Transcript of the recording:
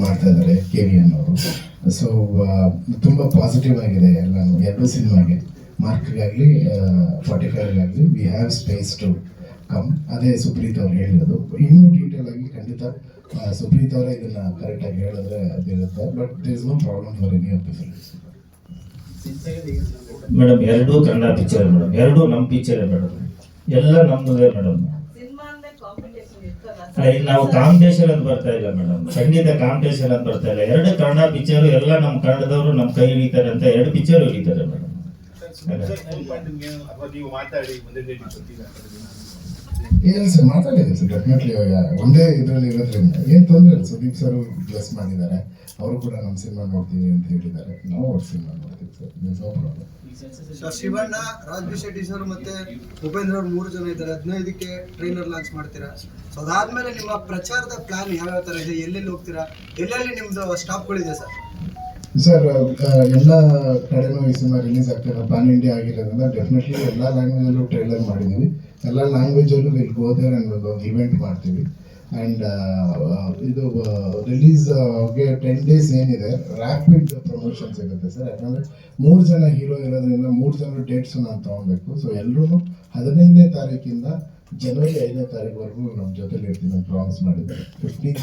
ಮಾಡ್ತಾ ಇದ್ದಾರೆ K V N ಅವರು. ಸೊ ತುಂಬ ಪಾಸಿಟಿವ್ ಆಗಿದೆ ಎಲ್ಲ ಎರಡು ಸಿನಿಮಾಗೆ ಮಾರ್ಕ್ಗಾಗಲಿ forty ಫೈವ್ಗಾಗಲಿ we have space to come ಅದೇ ಸುಪ್ರೀತ್ ಅವ್ರು ಹೇಳಿರೋದು. ಇನ್ನೂ ಡೀಟೇಲ್ ಆಗಿ ಖಂಡಿತ ಸುಪ್ರೀತ್ ಅವರೇ ಇದನ್ನ ಕರೆಕ್ಟಾಗಿ ಹೇಳಿದ್ರೆ ಅದಿರುತ್ತೆ but there is no problem for any of the madam ಎರಡೂ ಕನ್ನಡ ಪಿಕ್ಚರ್ ಮೇಡಮ್ ಎರಡೂ ನಮ್ಮ ಪಿಕ್ಚರೇ ಮೇಡಮ್ ಎಲ್ಲ ನಮ್ಮದೇ ಮೇಡಮ್ ನಾವು ಕಾಂಪಿಟೇಷನ್ ಅಂತ ಬರ್ತಾ ಇಲ್ಲ ಮೇಡಮ್ ಸಂಗೀತ ಕಾಂಪಿಟೇಷನ್ ಅಂತ ಬರ್ತಾ ಇಲ್ಲ ಎರಡು ಕನ್ನಡ ಪಿಕ್ಚರ್ ಎಲ್ಲ ನಮ್ಮ ಕನ್ನಡದವರು ನಮ್ಮ ಕೈ ಹಿಡಿತಾರೆ ಅಂತ ಎರಡು ಪಿಕ್ಚರ್ ಹಿಡಿತಾರೆ ಮೇಡಮ್ ನೀವು ಮಾತಾಡಿ ಏನು ಸರ್ ಮಾತಾಡಿದೆ ಸರ್ ಡೆಫಿನೆಟ್ಲಿ ಒಂದೇ ಇದರಲ್ಲಿ ಇರೋದ್ರಿಂದ. ಏನು ತೊಂದರೆ ಇಲ್ಲ ಸುದೀಪ್ ಸರ್ ಬ್ಲೆಸ್ ಮಾಡಿದ್ದಾರೆ. ಅವರು ಕೂಡ ನಮ್ಮ ಸಿನಿಮಾ ನೋಡ್ತೀವಿ ಅಂತ ಹೇಳಿದ್ದಾರೆ. ನಾವು ಅವ್ರ ಸಿನಿಮಾ ನೋಡ್ತೀವಿ sir no problem Shivanna Raj Shetty sir ಮತ್ತೆ ಉಪೇಂದ್ರ ಅವ್ರು ಮೂರು ಜನ ಇದ್ದಾರೆ. ಹದಿನೈದಕ್ಕೆ ಟ್ರೈನರ್ ಲಾಂಚ್ ಮಾಡ್ತೀರಾ? ಸೊ ಅದಾದ್ಮೇಲೆ ನಿಮ್ಮ ಪ್ರಚಾರದ ಪ್ಲಾನ್ ಯಾವ್ಯಾವ ತರ ಇದೆ? ಎಲ್ಲೆಲ್ಲಿ ಹೋಗ್ತೀರಾ? ಎಲ್ಲೆಲ್ಲಿ ನಿಮ್ದು ಸ್ಟಾಪ್ಗಳಿದೆ ಸರ್? ಸರ್ ಎಲ್ಲ ಕಡೆನೂ ಈ ಸಿನಿಮಾ ರಿಲೀಸ್ ಆಗ್ತಾ ಪಾನ್ ಇಂಡಿಯಾ ಆಗಿರೋದ್ರಿಂದ ಡೆಫಿನೆಟ್ಲಿ ಎಲ್ಲ ಲ್ಯಾಂಗ್ವೇಜಲ್ಲೂ ಟ್ರೈಲರ್ ಮಾಡಿದ್ದೀವಿ ಎಲ್ಲ ಲ್ಯಾಂಗ್ವೇಜಲ್ಲೂ ವಿಲ್ ಗೋ ದೇರ್ ಆ್ಯಂಡ್ ಒಂದು ಇವೆಂಟ್ ಮಾಡ್ತೀವಿ. ಆ್ಯಂಡ್ ಇದು ರಿಲೀಸ್ಗೆ ಟೆನ್ ಡೇಸ್ ಏನಿದೆ ರ್ಯಾಪಿಡ್ ಪ್ರಮೋಷನ್ ಸಿಗುತ್ತೆ ಸರ್ ಯಾಕಂದರೆ ಮೂರು ಜನ ಹೀರೋ ಇರೋದ್ರಿಂದ ಮೂರು ಜನ ಡೇಟ್ಸ್ ನಾನು ತೊಗೊಬೇಕು ಸೊ ಎಲ್ಲರೂ ಹದಿನೈದನೇ ತಾರೀಕಿಂದ ಜನವರಿ ಐದನೇ ತಾರೀಕುವರೆಗೂ ನಮ್ಮ ಜೊತೆಲಿ ಇರ್ತೀನಿ ಪ್ರಾಮಿಸ್ ಮಾಡಿದ್ದೆ ಫಿಫ್ಟೀನ್